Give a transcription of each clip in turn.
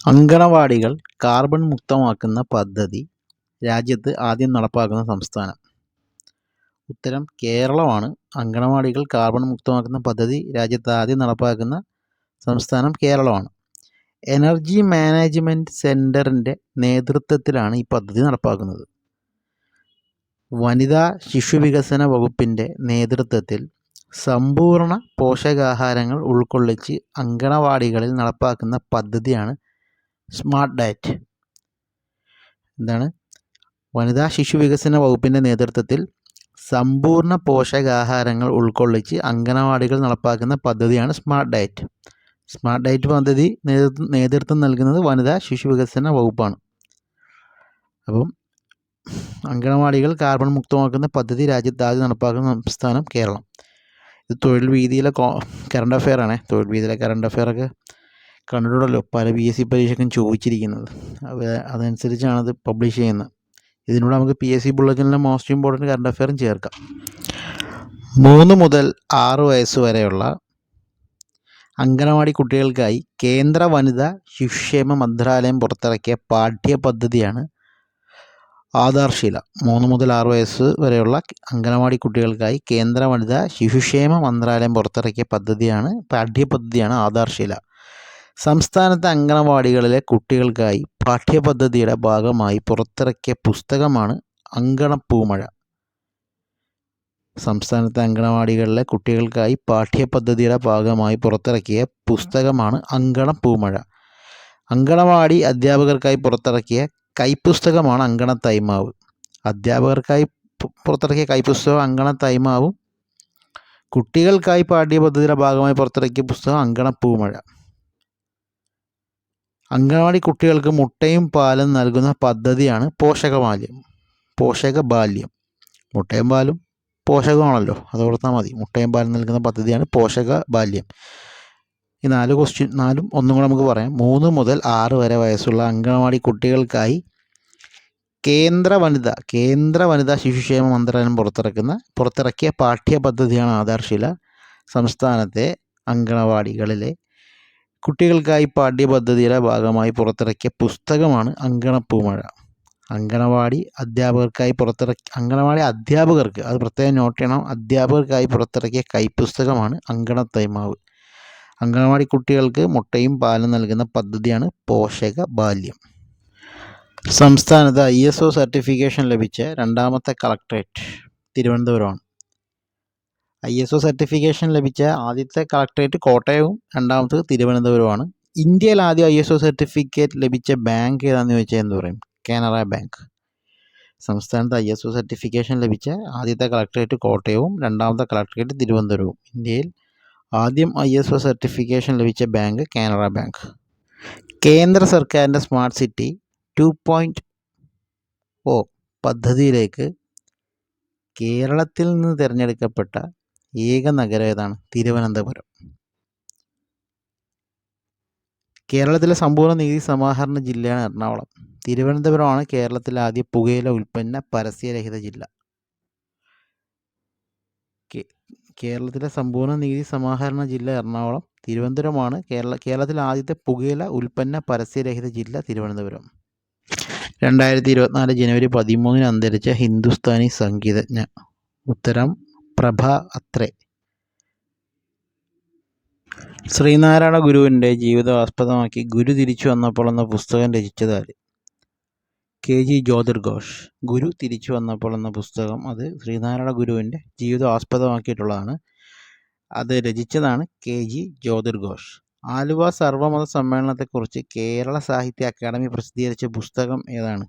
അങ്കണവാടികൾ carbon മുക്തമാക്കുന്ന പദ്ധതി രാജ്യത്ത് ആദ്യം നടപ്പാക്കുന്ന സംസ്ഥാനം. ഉത്തരം കേരളമാണ്. അങ്കണവാടികൾ കാർബൺ മുക്തമാക്കുന്ന പദ്ധതി രാജ്യത്ത് ആദ്യം നടപ്പാക്കുന്ന സംസ്ഥാനം കേരളമാണ്. എനർജി മാനേജ്മെന്റ് സെന്ററിന്റെ നേതൃത്വത്തിലാണ് ഈ പദ്ധതി നടപ്പാക്കുന്നത്. വനിതാ ശിശുവികസന വകുപ്പിന്റെ നേതൃത്വത്തിൽ സമ്പൂർണ പോഷകാഹാരങ്ങൾ ഉൾക്കൊള്ളിച്ച് അങ്കണവാടികളിൽ നടപ്പാക്കുന്ന പദ്ധതിയാണ് സ്മാർട്ട് ഡയറ്റ്. എന്താണ്? വനിതാ ശിശു വികസന വകുപ്പിന്റെ നേതൃത്വത്തിൽ സമ്പൂർണ പോഷകാഹാരങ്ങൾ ഉൾക്കൊള്ളിച്ച് അംഗനവാടികൾ നടപ്പാക്കുന്ന പദ്ധതിയാണ് സ്മാർട്ട് ഡയറ്റ്. സ്മാർട്ട് ഡയറ്റ് പദ്ധതി നേതൃത്വം നൽകുന്നത് വനിതാ ശിശു വികസന വകുപ്പാണ്. അപ്പം അങ്കണവാടികൾ കാർബൺ മുക്തമാക്കുന്ന പദ്ധതി രാജ്യത്ത് ആദ്യം നടപ്പാക്കുന്ന സംസ്ഥാനം കേരളം. ഇത് തൊഴിൽ വീതിയിലെ കോ കറണ്ട് അഫെയർ ആണേ തൊഴിൽ വീതിയിലെ കറണ്ട് അഫെയർ ഒക്കെ കണ്ടിട്ടുണ്ടല്ലോ പല പി എസ് സി പരീക്ഷയ്ക്കും ചോദിച്ചിരിക്കുന്നത്. അത് അതനുസരിച്ചാണ് അത് പബ്ലിഷ് ചെയ്യുന്നത്. ഇതിനോട് നമുക്ക് പി എസ് സി ബുള്ളറ്റിനിലെ മോസ്റ്റ് ഇമ്പോർട്ടന്റ് കറണ്ട് അഫെയറും ചേർക്കാം. മൂന്ന് മുതൽ ആറ് വയസ്സ് വരെയുള്ള അംഗനവാടി കുട്ടികൾക്കായി കേന്ദ്ര വനിതാ ശിശുക്ഷേമ മന്ത്രാലയം പുറത്തിറക്കിയ പാഠ്യ പദ്ധതിയാണ് ആധാർശീല. മൂന്ന് മുതൽ ആറ് വയസ്സ് വരെയുള്ള അംഗനവാടി കുട്ടികൾക്കായി കേന്ദ്ര വനിതാ ശിശുക്ഷേമ മന്ത്രാലയം പുറത്തിറക്കിയ പദ്ധതിയാണ് പാഠ്യപദ്ധതിയാണ് ആധാർശീല. സംസ്ഥാനത്തെ അങ്കണവാടികളിലെ കുട്ടികൾക്കായി പാഠ്യപദ്ധതിയുടെ ഭാഗമായി പുറത്തിറക്കിയ പുസ്തകമാണ് അങ്കണപ്പൂമഴ. സംസ്ഥാനത്തെ അങ്കണവാടികളിലെ കുട്ടികൾക്കായി പാഠ്യപദ്ധതിയുടെ ഭാഗമായി പുറത്തിറക്കിയ പുസ്തകമാണ് അങ്കണപ്പൂമഴ. അങ്കണവാടി അധ്യാപകർക്കായി പുറത്തിറക്കിയ കൈപ്പുസ്തകമാണ് അങ്കണ തൈമാവ് അധ്യാപകർക്കായി പുറത്തിറക്കിയ കൈപ്പുസ്തകം അങ്കണ തൈമാവും കുട്ടികൾക്കായി പാഠ്യപദ്ധതിയുടെ ഭാഗമായി പുറത്തിറക്കിയ പുസ്തകം അങ്കണപ്പൂമഴ. അങ്കണവാടി കുട്ടികൾക്ക് മുട്ടയും പാലും നൽകുന്ന പദ്ധതിയാണ് പോഷകബാല്യം പോഷകബാല്യം. മുട്ടയും പാലും പോഷകമാണല്ലോ അത് ഓർത്താൽ മതി. മുട്ടയും പാലും നൽകുന്ന പദ്ധതിയാണ് പോഷകബാല്യം. ഈ നാല് ക്വസ്റ്റ്യൻ നാലും ഒന്നും കൂടെ നമുക്ക് പറയാം. മൂന്ന് മുതൽ ആറ് വരെ വയസ്സുള്ള അങ്കണവാടി കുട്ടികൾക്കായി കേന്ദ്ര വനിത കേന്ദ്ര വനിതാ ശിശുക്ഷേമ മന്ത്രാലയം പുറത്തിറക്കുന്ന പുറത്തിറക്കിയ പാഠ്യപദ്ധതിയാണ് ആധാർശില സംസ്ഥാനത്തെ അങ്കണവാടികളിലെ കുട്ടികൾക്കായി പാഠ്യപദ്ധതിയുടെ ഭാഗമായി പുറത്തിറക്കിയ പുസ്തകമാണ് അങ്കണപ്പൂമഴ. അങ്കണവാടി അധ്യാപകർക്കായി പുറത്തിറക്കി അങ്കണവാടി അധ്യാപകർക്ക് അത് പ്രത്യേകം നോട്ട് ചെയ്യണം അധ്യാപകർക്കായി പുറത്തിറക്കിയ കൈപ്പുസ്തകമാണ് അങ്കണത്തൈമാവ്. അങ്കണവാടി കുട്ടികൾക്ക് മുട്ടയും പാലും നൽകുന്ന പദ്ധതിയാണ് പോഷക ബാല്യം. സംസ്ഥാനത്ത് ഐ എസ് ഒ സർട്ടിഫിക്കേഷൻ ലഭിച്ച രണ്ടാമത്തെ കളക്ടറേറ്റ് തിരുവനന്തപുരമാണ്. ഐ എസ് ഒ സർട്ടിഫിക്കേഷൻ ലഭിച്ച ആദ്യത്തെ കളക്ടറേറ്റ് കോട്ടയവും രണ്ടാമത്തത് തിരുവനന്തപുരമാണ് ഇന്ത്യയിൽ ആദ്യം ഐ എസ് ഒ സർട്ടിഫിക്കറ്റ് ലഭിച്ച ബാങ്ക് ഏതാണെന്ന് ചോദിച്ചാൽ എന്ത് പറയും? കാനറ ബാങ്ക് സംസ്ഥാനത്ത് ഐ എസ് ഒ സർട്ടിഫിക്കേഷൻ ലഭിച്ച ആദ്യത്തെ കളക്ടറേറ്റ് കോട്ടയവും രണ്ടാമത്തെ കളക്ട്രേറ്റ് തിരുവനന്തപുരവും. ഇന്ത്യയിൽ ആദ്യം ഐ എസ് ഒ സർട്ടിഫിക്കേഷൻ ലഭിച്ച ബാങ്ക് കാനറ ബാങ്ക് കേന്ദ്ര സർക്കാരിന്റെ smart city two point O പദ്ധതിയിലേക്ക് കേരളത്തിൽ നിന്ന് തിരഞ്ഞെടുക്കപ്പെട്ട ഏക നഗരം ഏതാണ്? തിരുവനന്തപുരം. കേരളത്തിലെ സമ്പൂർണ നികുതി സമാഹരണ ജില്ലയാണ് എറണാകുളം. തിരുവനന്തപുരമാണ് കേരളത്തിലെ ആദ്യ പുകയില ഉൽപ്പന്ന പരസ്യരഹിത ജില്ല. കേരളത്തിലെ സമ്പൂർണ നികുതി സമാഹരണ ജില്ല എറണാകുളം. തിരുവനന്തപുരമാണ് കേരള കേരളത്തിലെ ആദ്യത്തെ പുകയില ഉൽപ്പന്ന പരസ്യരഹിത ജില്ല തിരുവനന്തപുരം. രണ്ടായിരത്തി ഇരുപത്തിനാല് ജനുവരി പതിമൂന്നിന് അന്തരിച്ച ഹിന്ദുസ്ഥാനി സംഗീതജ്ഞ. ഉത്തരം പ്രഭ അത്രേ. ശ്രീനാരായണ ഗുരുവിന്റെ ജീവിതം ആസ്പദമാക്കി ഗുരു തിരിച്ചു വന്നപ്പോൾ എന്ന പുസ്തകം രചിച്ചതാര് കെ ജി ജ്യോതിർഘോഷ്. ഗുരു തിരിച്ചു വന്നപ്പോൾ എന്ന പുസ്തകം അത് ശ്രീനാരായണ ഗുരുവിന്റെ ജീവിതം ആസ്പദമാക്കിയിട്ടുള്ളതാണ്. അത് രചിച്ചതാണ് കെ ജി ജ്യോതിർഘോഷ്. ആലുവ സർവമത സമ്മേളനത്തെക്കുറിച്ച് കേരള സാഹിത്യ അക്കാദമി പ്രസിദ്ധീകരിച്ച പുസ്തകം ഏതാണ്?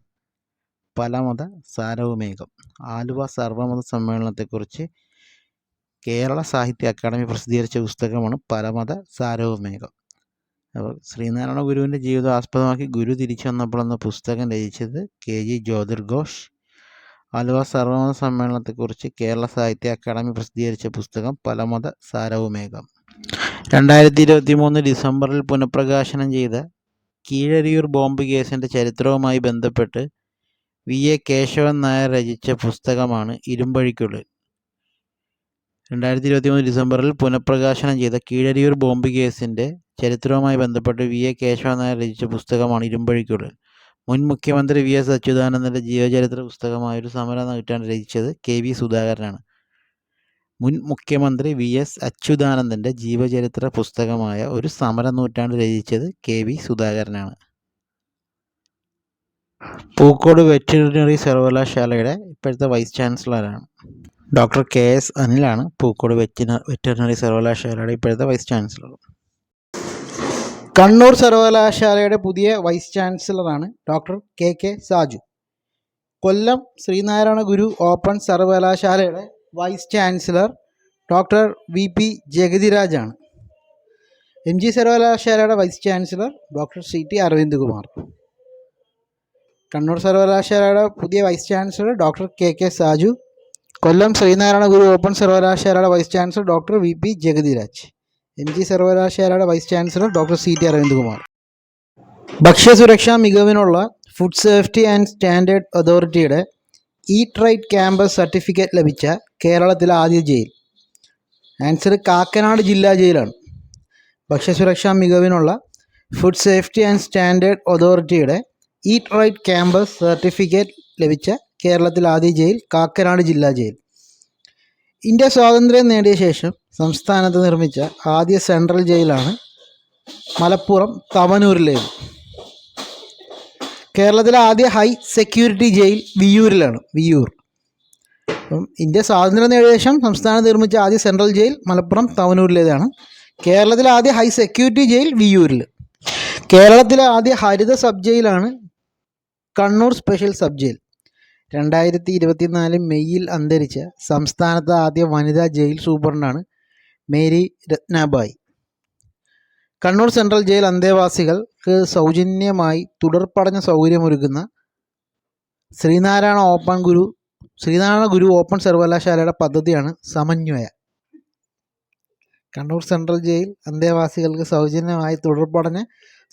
പലമത സാരവുമേകം ആലുവ സർവമത സമ്മേളനത്തെക്കുറിച്ച് കേരള സാഹിത്യ അക്കാദമി പ്രസിദ്ധീകരിച്ച പുസ്തകമാണ് പരമത സാരവുമേകം അപ്പോൾ ശ്രീനാരായണ ഗുരുവിന്റെ ജീവിതം ആസ്പദമാക്കി ഗുരു തിരിച്ചു വന്നപ്പോൾ എന്ന പുസ്തകം രചിച്ചത് കെ ജി ജ്യോതിർഘോഷ് ആലുവ സർവമത സമ്മേളനത്തെക്കുറിച്ച് കേരള സാഹിത്യ അക്കാദമി പ്രസിദ്ധീകരിച്ച പുസ്തകം പലമത സാരവുമേകം രണ്ടായിരത്തി ഇരുപത്തി മൂന്ന് ഡിസംബറിൽ പുനഃപ്രകാശനം ചെയ്ത കീഴരിയൂർ ബോംബ് കേസിന്റെ ചരിത്രവുമായി ബന്ധപ്പെട്ട് വി എ കേശവൻ നായർ രചിച്ച പുസ്തകമാണ് ഇരുമ്പഴിക്കുള്ളിൽ. രണ്ടായിരത്തി ഇരുപത്തി മൂന്ന് ഡിസംബറിൽ പുനഃപ്രകാശനം ചെയ്ത കീഴരിയൂർ ബോംബ് കേസിന്റെ ചരിത്രവുമായി ബന്ധപ്പെട്ട് വി എ കേശവൻ നായർ രചിച്ച പുസ്തകമാണ് ഇരുമ്പഴിക്കുള്ളിൽ മുൻ മുഖ്യമന്ത്രി വി എസ് അച്യുതാനന്ദന്റെ ജീവചരിത്ര പുസ്തകമായ ഒരു സമര നൂറ്റാണ്ട് രചിച്ചത് കെ വി സുധാകരനാണ്. മുൻ മുഖ്യമന്ത്രി വി എസ് അച്യുതാനന്ദന്റെ ജീവചരിത്ര പുസ്തകമായ ഒരു സമര നൂറ്റാണ്ട് രചിച്ചത് കെ വി സുധാകരനാണ്. പൂക്കോട് വെറ്റിനറി സർവകലാശാലയുടെ ഇപ്പോഴത്തെ വൈസ് ചാൻസലറാണ്. ഡോക്ടർ കെ എസ് അനിലാണ് പൂക്കോട് വെറ്റിന വെറ്ററിനറി സർവകലാശാലയുടെ ഇപ്പോഴത്തെ വൈസ് ചാൻസലർ കണ്ണൂർ സർവകലാശാലയുടെ പുതിയ vice ചാൻസലറാണ് doctor K K Saju. Kollam Sreenarayana Guru open സർവകലാശാലയുടെ vice chancellor doctor V P ജഗതിരാജാണ് M G സർവകലാശാലയുടെ vice chancellor doctor C T Aravind Kumar Kannur സർവകലാശാലയുടെ പുതിയ vice chancellor doctor K K Saju. Kollam Sreenarayana Guru open സർവകലാശാലയുടെ vice chancellor doctor V P Jagathiraj. M G സർവകലാശാലയുടെ vice chancellor doctor C T Aravindkumar. ഭക്ഷ്യസുരക്ഷാ മികവിനുള്ള food safety and standard അതോറിറ്റിയുടെ eat right campus certificate ലഭിച്ച കേരളത്തിലെ ആദ്യ jail. Answer Kakkanad ജില്ലാ ജയിലാണ്. ഭക്ഷ്യസുരക്ഷാ മികവിനുള്ള ഫുഡ് സേഫ്റ്റി ആൻഡ് സ്റ്റാൻഡേർഡ് അതോറിറ്റിയുടെ ഈറ്റ് റൈറ്റ് ക്യാമ്പസ് സർട്ടിഫിക്കറ്റ് ലഭിച്ച കേരളത്തിലെ ആദ്യ ജയിൽ കാക്കനാട് ജില്ലാ ജയിൽ. ഇന്ത്യ സ്വാതന്ത്ര്യം നേടിയ ശേഷം സംസ്ഥാനത്ത് നിർമ്മിച്ച ആദ്യ സെൻട്രൽ ജയിലാണ് മലപ്പുറം തവനൂരിലേത്. കേരളത്തിലെ ആദ്യ ഹൈ സെക്യൂരിറ്റി ജയിൽ വിയൂരിലാണ് വിയൂർ അപ്പം ഇന്ത്യ സ്വാതന്ത്ര്യം നേടിയ ശേഷം സംസ്ഥാനത്ത് നിർമ്മിച്ച ആദ്യ സെൻട്രൽ ജയിൽ മലപ്പുറം തവനൂരിലേതാണ്. കേരളത്തിലെ ആദ്യ ഹൈ സെക്യൂരിറ്റി ജയിൽ വിയൂരിൽ കേരളത്തിലെ ആദ്യ ഹരിത സബ് ജയിലാണ് കണ്ണൂർ സ്പെഷ്യൽ സബ് ജയിൽ. രണ്ടായിരത്തി ഇരുപത്തിനാല് മെയ്യിൽ അന്തരിച്ച സംസ്ഥാനത്തെ ആദ്യ വനിതാ jail സൂപ്രണ്ടാണ് Mary Ratnabai. Kannur central jail അന്തേവാസികൾക്ക് സൗജന്യമായി തുടർ പഠന സൗകര്യമൊരുക്കുന്ന ശ്രീനാരായണ ഓപ്പൺ ഗുരു ശ്രീനാരായണ ഗുരു ഓപ്പൺ സർവകലാശാലയുടെ പദ്ധതിയാണ് സമന്വയ. കണ്ണൂർ സെൻട്രൽ ജയിൽ അന്തേവാസികൾക്ക് സൗജന്യമായി തുടർ പഠന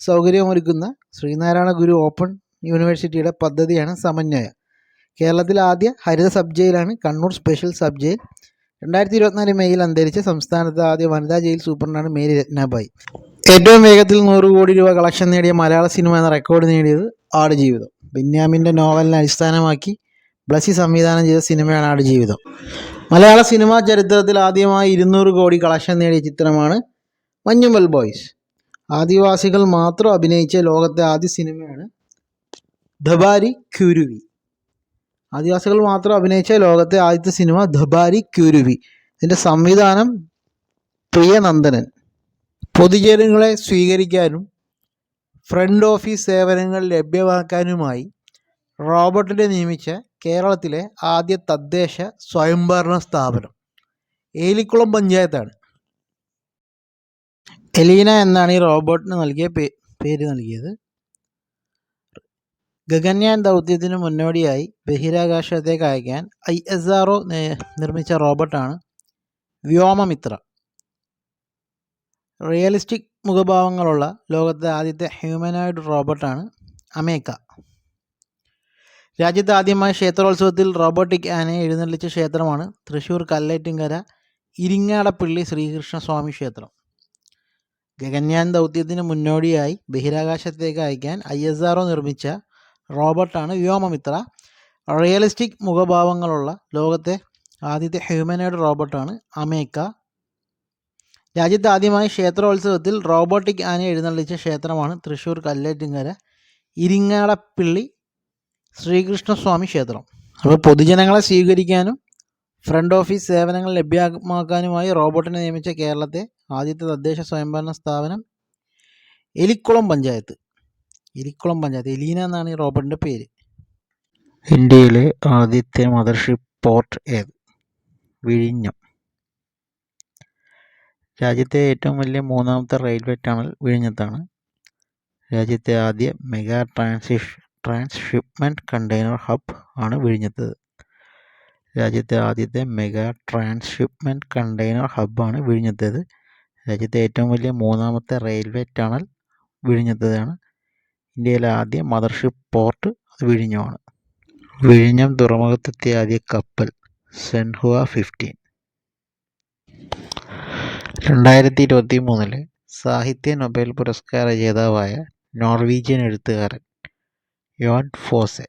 സൗകര്യമൊരുക്കുന്ന ശ്രീനാരായണ ഗുരു ഓപ്പൺ യൂണിവേഴ്സിറ്റിയുടെ പദ്ധതിയാണ് സമന്വയ. കേരളത്തിലെ ആദ്യ ഹരിത സബ് ജയിലാണ് കണ്ണൂർ സ്പെഷ്യൽ സബ് ജയിൽ രണ്ടായിരത്തി ഇരുപത്തിനാല് മെയ്യിൽ അന്തരിച്ച സംസ്ഥാനത്തെ ആദ്യ വനിതാ ജയിൽ സൂപ്രണ്ടാണ് മേരി രത്നാബായി ഏറ്റവും വേഗത്തിൽ നൂറ് കോടി രൂപ കളക്ഷൻ നേടിയ മലയാള സിനിമ എന്ന റെക്കോർഡ് നേടിയത് ആടുജീവിതം ബെന്യാമിന്റെ നോവലിനെ അടിസ്ഥാനമാക്കി ബ്ലസി സംവിധാനം ചെയ്ത സിനിമയാണ് ആടുജീവിതം മലയാള സിനിമാ ചരിത്രത്തിൽ ആദ്യമായി ഇരുന്നൂറ് കോടി കളക്ഷൻ നേടിയ ചിത്രമാണ് മഞ്ഞുമൽ ബോയ്സ്. ആദിവാസികൾ മാത്രം അഭിനയിച്ച ലോകത്തെ ആദ്യ സിനിമയാണ് ധബാരി ക്യൂരുവി ആദിവാസികൾ മാത്രം അഭിനയിച്ച ലോകത്തെ ആദ്യത്തെ സിനിമ ധബാരി ക്യൂരുവി. ഇതിന്റെ സംവിധാനം പ്രിയനന്ദനൻ പൊതുജനങ്ങളെ സ്വീകരിക്കാനും ഫ്രണ്ട് ഓഫീസ് സേവനങ്ങൾ ലഭ്യമാക്കാനുമായി റോബർട്ടിനെ നിയമിച്ച കേരളത്തിലെ ആദ്യ തദ്ദേശ സ്വയംഭരണ സ്ഥാപനം. ഏലിക്കുളം പഞ്ചായത്താണ്. എലീന എന്നാണ് ഈ റോബോട്ടിന് നൽകിയ പേര് നൽകിയത്. ഗഗൻയാൻ ദൗത്യത്തിന് മുന്നോടിയായി ബഹിരാകാശത്തേക്ക് അയക്കാൻ ഐ എസ് ആർ നിർമ്മിച്ച റോബോട്ടാണ് വ്യോമമിത്ര. റിയലിസ്റ്റിക് മുഖഭാവങ്ങളുള്ള ലോകത്തെ ആദ്യത്തെ ഹ്യൂമനോയിഡ് റോബോട്ടാണ് അമേക്ക. രാജ്യത്ത് ആദ്യമായി ക്ഷേത്രോത്സവത്തിൽ റോബോട്ടിക് ആനയെ എഴുന്നള്ളിച്ച ക്ഷേത്രമാണ് തൃശ്ശൂർ കല്ലേറ്റിങ്കര ഇരിങ്ങാടപ്പള്ളി ശ്രീകൃഷ്ണസ്വാമി ക്ഷേത്രം. ഗഗൻയാൻ ദൗത്യത്തിന് മുന്നോടിയായി ബഹിരാകാശത്തേക്ക് അയക്കാൻ ഐ എസ് നിർമ്മിച്ച റോബോട്ടാണ് വ്യോമമിത്ര. റിയലിസ്റ്റിക് മുഖഭാവങ്ങളുള്ള ലോകത്തെ ആദ്യത്തെ ഹ്യൂമനോയിഡ് റോബോട്ടാണ് അമേക്ക. രാജ്യത്ത് ആദ്യമായി ക്ഷേത്രോത്സവത്തിൽ റോബോട്ടിക് ആന എഴുന്നള്ളിച്ച ക്ഷേത്രമാണ് തൃശ്ശൂർ കല്ലേറ്റിങ്കര ഇരിങ്ങാടപ്പിള്ളി ശ്രീകൃഷ്ണസ്വാമി ക്ഷേത്രം. അപ്പോൾ പൊതുജനങ്ങളെ സ്വീകരിക്കാനും ഫ്രണ്ട് ഓഫീസ് സേവനങ്ങൾ ലഭ്യമാക്കാനുമായി റോബോട്ടിനെ നിയമിച്ച കേരളത്തെ ആദ്യത്തെ തദ്ദേശ സ്വയംഭരണ സ്ഥാപനം എലിക്കുളം പഞ്ചായത്ത്. എലിക്കുളം പഞ്ചായത്ത്. എലീന എന്നാണ് ഈ റോബോട്ടിന്റെ പേര്. ഇന്ത്യയിലെ ആദ്യത്തെ മദർഷിപ്പ് പോർട്ട് ഏത്? വിഴിഞ്ഞം. രാജ്യത്തെ ഏറ്റവും വലിയ മൂന്നാമത്തെ റെയിൽവേ ടണൽ വിഴിഞ്ഞത്താണ്. രാജ്യത്തെ ആദ്യ മെഗാ ട്രാൻസിഷ് ട്രാൻസ്ഷിപ്മെന്റ് കണ്ടെയ്നർ ഹബ് ആണ് വിഴിഞ്ഞത്ത്. രാജ്യത്തെ ആദ്യത്തെ മെഗാ ട്രാൻസ്ഷിപ്മെന്റ് കണ്ടെയ്നർ ഹബ്ബാണ് വിഴിഞ്ഞത്തേത് രാജ്യത്തെ ഏറ്റവും വലിയ മൂന്നാമത്തെ റെയിൽവേ ടണൽ വിഴിഞ്ഞത്തതാണ് ഇന്ത്യയിലെ ആദ്യ മദർഷിപ്പ് പോർട്ട് അത് വിഴിഞ്ഞമാണ്. വിഴിഞ്ഞം തുറമുഖത്തെത്തിയ ആദ്യ കപ്പൽ സെൻഹുവ ഫിഫ്റ്റീൻ രണ്ടായിരത്തി ഇരുപത്തി മൂന്നിലെ സാഹിത്യ നൊബേൽ പുരസ്കാര ജേതാവായ നോർവീജിയൻ എഴുത്തുകാരൻ യോൺ ഫോസെ.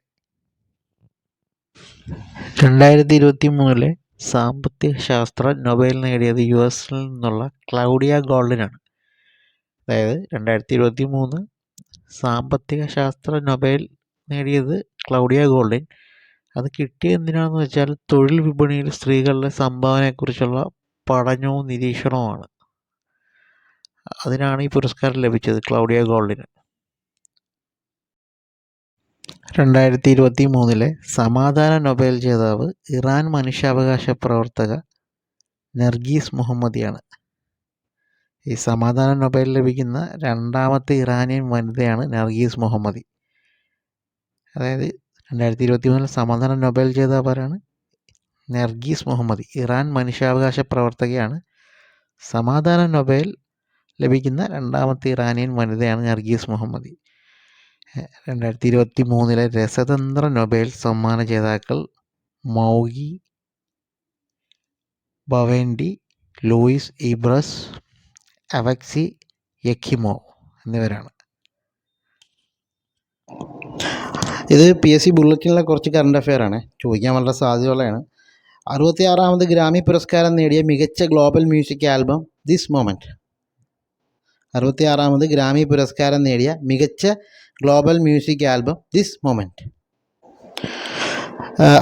രണ്ടായിരത്തി ഇരുപത്തി മൂന്നിലെ സാമ്പത്തിക ശാസ്ത്ര നൊബേൽ നേടിയത് യു എസിൽ നിന്നുള്ള ക്ലൗഡിയ ഗോൾഡിനാണ്. അതായത് രണ്ടായിരത്തി ഇരുപത്തി മൂന്ന് സാമ്പത്തിക ശാസ്ത്ര നൊബേൽ നേടിയത് ക്ലൗഡിയ ഗോൾഡിൻ. അത് കിട്ടിയ എന്തിനാണെന്ന് വെച്ചാൽ തൊഴിൽ വിപണിയിൽ സ്ത്രീകളുടെ സംഭാവനയെക്കുറിച്ചുള്ള പഠനവും നിരീക്ഷണവുമാണ്. അതിനാണ് ഈ പുരസ്കാരം ലഭിച്ചത് ക്ലൗഡിയ ഗോൾഡിന്. രണ്ടായിരത്തി ഇരുപത്തി മൂന്നിലെ സമാധാന നൊബേൽ ജേതാവ് ഇറാൻ മനുഷ്യാവകാശ പ്രവർത്തക നർഗീസ് മുഹമ്മദിയാണ്. ഈ സമാധാന നൊബേൽ ലഭിക്കുന്ന രണ്ടാമത്തെ ഇറാനിയൻ വനിതയാണ് നർഗീസ് മുഹമ്മദി. അതായത് രണ്ടായിരത്തി ഇരുപത്തി മൂന്നിൽ സമാധാന നൊബേൽ ജേതാവാരാണ് നർഗീസ് മുഹമ്മദി. ഇറാൻ മനുഷ്യാവകാശ പ്രവർത്തകയാണ് സമാധാന നൊബേൽ ലഭിക്കുന്ന രണ്ടാമത്തെ ഇറാനിയൻ വനിതയാണ് നർഗീസ് മുഹമ്മദി. രണ്ടായിരത്തി ഇരുപത്തി മൂന്നിലെ രസതന്ത്ര നൊബേൽ സമ്മാന ജേതാക്കൾ മൗഗി ബവേൻഡി ലൂയിസ് ഇബ്രസ് അവക്സി യഖിമോ എന്നിവരാണ്. ഇത് പി എസ് സി ബുള്ളറ്റിനിലെ കുറച്ച് കറണ്ട് അഫെയർ ആണ്. ചോദിക്കാൻ വളരെ സാധ്യതയുള്ളതാണ്. അറുപത്തി ആറാമത് ഗ്രാമി പുരസ്കാരം നേടിയ മികച്ച global music album this moment അറുപത്തി ആറാമത് ഗ്രാമി പുരസ്കാരം നേടിയ മികച്ച global music album this moment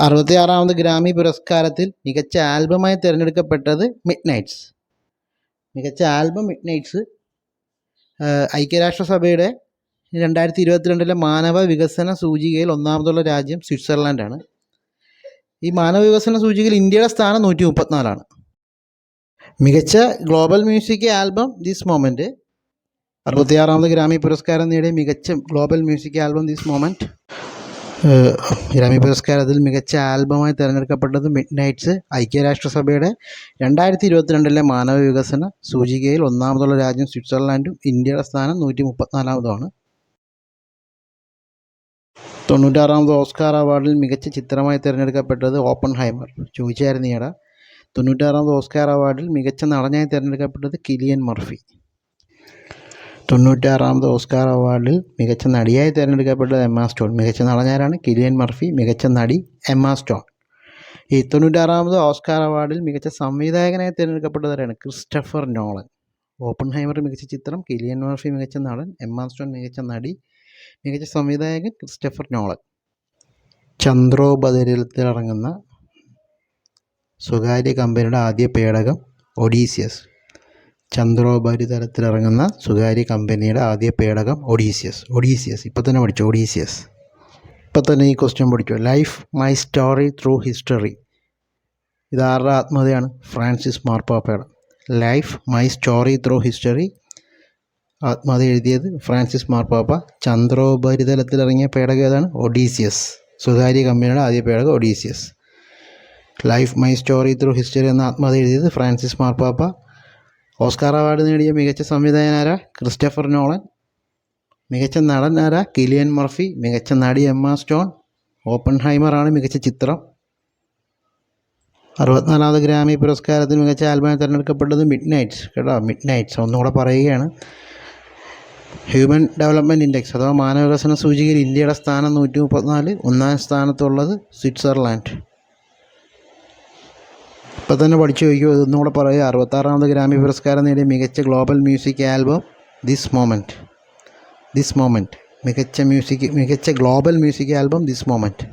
അറുപത്തി ആറാമത് ഗ്രാമി പുരസ്കാരത്തിൽ മികച്ച ആൽബമായി തിരഞ്ഞെടുക്കപ്പെട്ടത് മിഡ് നൈറ്റ്സ് മികച്ച ആൽബം മിഡ്നൈറ്റ്സ് ഐക്യരാഷ്ട്രസഭയുടെ രണ്ടായിരത്തി ഇരുപത്തിരണ്ടിലെ മാനവ വികസന സൂചികയിൽ ഒന്നാമതുള്ള രാജ്യം സ്വിറ്റ്സർലാൻഡാണ്. ഈ മാനവ വികസന സൂചികയിൽ ഇന്ത്യയുടെ സ്ഥാനം നൂറ്റി മുപ്പത്തിനാലാണ് മികച്ച global music album this moment അറുപത്തിയാറാമത് Grammy പുരസ്കാരം നേടിയ മികച്ച global music album this moment Grammy പുരസ്കാരത്തിൽ മികച്ച ആൽബമായി തിരഞ്ഞെടുക്കപ്പെട്ടത് മിഡ് നൈറ്റ്സ് ഐക്യരാഷ്ട്രസഭയുടെ രണ്ടായിരത്തി ഇരുപത്തിരണ്ടിലെ മാനവ വികസന സൂചികയിൽ ഒന്നാമതുള്ള രാജ്യം സ്വിറ്റ്സർലാൻഡും ഇന്ത്യയുടെ സ്ഥാനം നൂറ്റി മുപ്പത്തിനാലാമതുമാണ് തൊണ്ണൂറ്റാറാമത് ഓസ്കാർ അവാർഡിൽ മികച്ച ചിത്രമായി തിരഞ്ഞെടുക്കപ്പെട്ടത് ഓപ്പൺ ഹൈമർ ചോദിച്ചായിരുന്നു ഈയിടെ തൊണ്ണൂറ്റാറാമത് ഓസ്കാർ അവാർഡിൽ മികച്ച നടനായി തിരഞ്ഞെടുക്കപ്പെട്ടത് കിലിയൻ മർഫി. തൊണ്ണൂറ്റാറാമത് ഓസ്കാർ അവാർഡിൽ മികച്ച നടിയായി തിരഞ്ഞെടുക്കപ്പെട്ടത് എമ്മ സ്റ്റോൺ. മികച്ച നടനാരാണ് കിലിയൻ മർഫി മികച്ച നടി എമ്മ സ്റ്റോൺ. ഈ തൊണ്ണൂറ്റാറാമത് ഓസ്കാർ അവാർഡിൽ മികച്ച സംവിധായകനായി തിരഞ്ഞെടുക്കപ്പെട്ടവരാണ് ക്രിസ്റ്റഫർ നോളൻ. ഓപ്പൺ ഹൈമർ മികച്ച ചിത്രം കിലിയൻ മർഫി മികച്ച നടൻ എമ്മ സ്റ്റോൺ മികച്ച നടി മികച്ച സംവിധായകൻ ക്രിസ്റ്റഫർ നോളൻ. ചന്ദ്രോപരിതലത്തിലിറങ്ങുന്ന സ്വകാര്യ കമ്പനിയുടെ ആദ്യ പേടകം ഒഡീസിയസ്. ചന്ദ്രോപരിതലത്തിലിറങ്ങുന്ന സ്വകാര്യ കമ്പനിയുടെ ആദ്യ പേടകം ഒഡീസിയസ്. ഒഡീസിയസ്. ഇപ്പം തന്നെ പഠിച്ചു? ഒഡീസിയസ്. ഇപ്പം തന്നെ ഈ ക്വസ്റ്റ്യൻ പഠിച്ചു? Life my story through history ഇതാരുടെ ആത്മകഥയാണ് ഫ്രാൻസിസ് മാർപ്പാപ്പയുടെ life my story through history ആത്മകഥ എഴുതിയത് ഫ്രാൻസിസ് മാർപ്പാപ്പ ചന്ദ്രോപരിതലത്തിലിറങ്ങിയ പേടകം ഏതാണ്? ഒഡീസിയസ്. സ്വകാര്യ കമ്പനിയുടെ ആദ്യ പേടകം Odysseus. Life my story through history എന്ന ആത്മകഥ എഴുതിയത് ഫ്രാൻസിസ് മാർപ്പാപ്പ ഓസ്കാർ അവാർഡ് നേടിയ മികച്ച സംവിധായകനാര ക്രിസ്റ്റഫർ നോളൻ. മികച്ച നടൻ ആരാ? Cillian Murphy. മികച്ച നടി എമ്മ സ്റ്റോൺ. ഓപ്പൺ ഹൈമറാണ് മികച്ച ചിത്രം. അറുപത്തിനാലാമത് ഗ്രാമി പുരസ്കാരത്തിന് മികച്ച ആൽബമായി തിരഞ്ഞെടുക്കപ്പെട്ടത് മിഡ് നൈറ്റ്സ് കേട്ടോ മിഡ് നൈറ്റ്സ് ഒന്നുകൂടെ പറയുകയാണ്. ഹ്യൂമൻ ഡെവലപ്മെന്റ് ഇൻഡെക്സ് അഥവാ മാനവ വികസന സൂചികയിൽ ഇന്ത്യയുടെ സ്ഥാനം നൂറ്റി മുപ്പത്തിനാല് ഒന്നാം സ്ഥാനത്തുള്ളത് സ്വിറ്റ്സർലാൻഡ്. ഇപ്പം തന്നെ പഠിച്ചു വയ്ക്കുമോ ഇതൊന്നുകൂടെ പറയുക അറുപത്താറാമത് ഗ്രാമി പുരസ്കാരം നേടിയ മികച്ച global music album this moment this moment മികച്ച മ്യൂസിക് മികച്ച global music album this moment